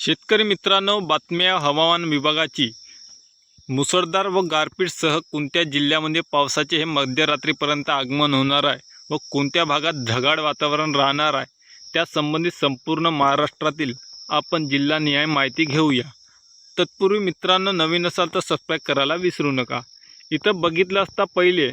शेतकरी मित्रांनो बातम्या हवामान विभागाची. मुसळधार व गारपीटसह कोणत्या जिल्ह्यामध्ये पावसाचे हे मध्यरात्रीपर्यंत आगमन होणार आहे व कोणत्या भागात ढगाळ वातावरण राहणार आहे त्यासंबंधित संपूर्ण महाराष्ट्रातील आपण जिल्हानिहाय माहिती घेऊया. तत्पूर्वी मित्रांनो नवीन असाल तर सबस्क्राईब करायला विसरू नका. इथं बघितलं असता पहिले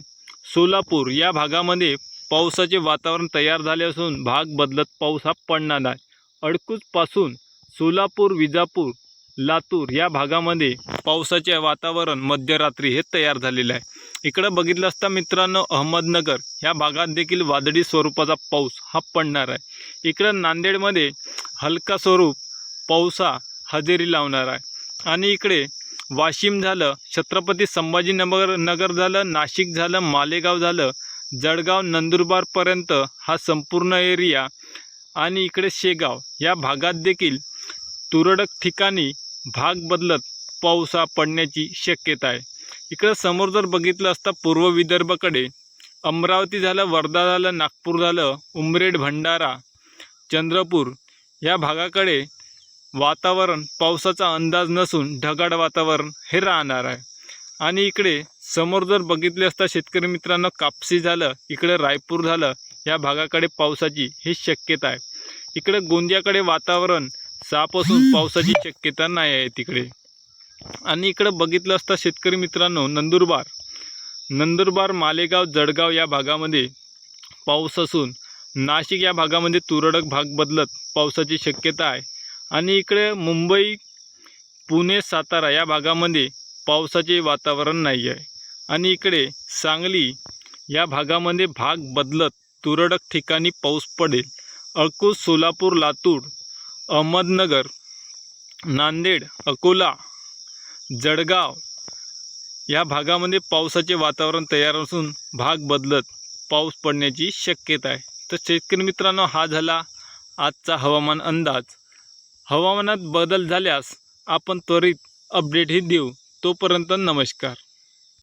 सोलापूर या भागामध्ये पावसाचे वातावरण तयार झाले असून भाग बदलत पाऊस हा पडणार आहे अडकूजपासून सोलापूर विजापूर लातूर या भागामध्ये पावसाचे वातावरण मध्यरात्री हे तयार झालेलं आहे. इकडं बघितलं असता मित्रांनो अहमदनगर ह्या भागात देखील वादळी स्वरूपाचा पाऊस हा पडणार आहे. इकडं नांदेडमध्ये हलका स्वरूप पावसा हजेरी लावणार आहे. आणि इकडे वाशिम झालं छत्रपती संभाजीनगर नगर झालं नाशिक झालं मालेगाव झालं जळगाव नंदुरबारपर्यंत हा संपूर्ण एरिया आणि इकडे शेगाव या भागात देखील तुरळक ठिकाणी भाग बदलत पावसा पडण्याची शक्यता आहे. इकडं समोर जर बघितलं असता पूर्व विदर्भाकडे अमरावती झालं वर्धा झालं नागपूर झालं उमरेड भंडारा चंद्रपूर या भागाकडे वातावरण पावसाचा अंदाज नसून ढगाळ वातावरण हे राहणार आहे. आणि इकडे समोर जर बघितले असता शेतकरी मित्रांनो कापसी झालं इकडे रायपूर झालं या भागाकडे पावसाची ही शक्यता आहे. इकडे गोंदियाकडे वातावरण साप असून पावसाची शक्यता नाही आहे तिकडे. आणि इकडं बघितलं असता शेतकरी मित्रांनो नंदुरबार. नंदुरबार मालेगाव जळगाव या भागामध्ये पाऊस असून नाशिक या भागामध्ये तुरळक भाग बदलत पावसाची शक्यता आहे. आणि इकडे मुंबई पुणे सातारा या भागामध्ये पावसाचे वातावरण नाही आहे. आणि इकडे सांगली या भागामध्ये भाग बदलत तुरळक ठिकाणी पाऊस पडेल. अळकूज सोलापूर लातूर अहमदनगर नांदेड अकोला जळगाव या भागामध्ये पावसाचे वातावरण तयार असून भाग बदलत पाऊस पडण्याची शक्यता आहे. तर शेतकरी मित्रांनो हा झाला आजचा हवामान अंदाज. हवामानात बदल झाल्यास आपण त्वरित अपडेटही देऊ. तोपर्यंत नमस्कार.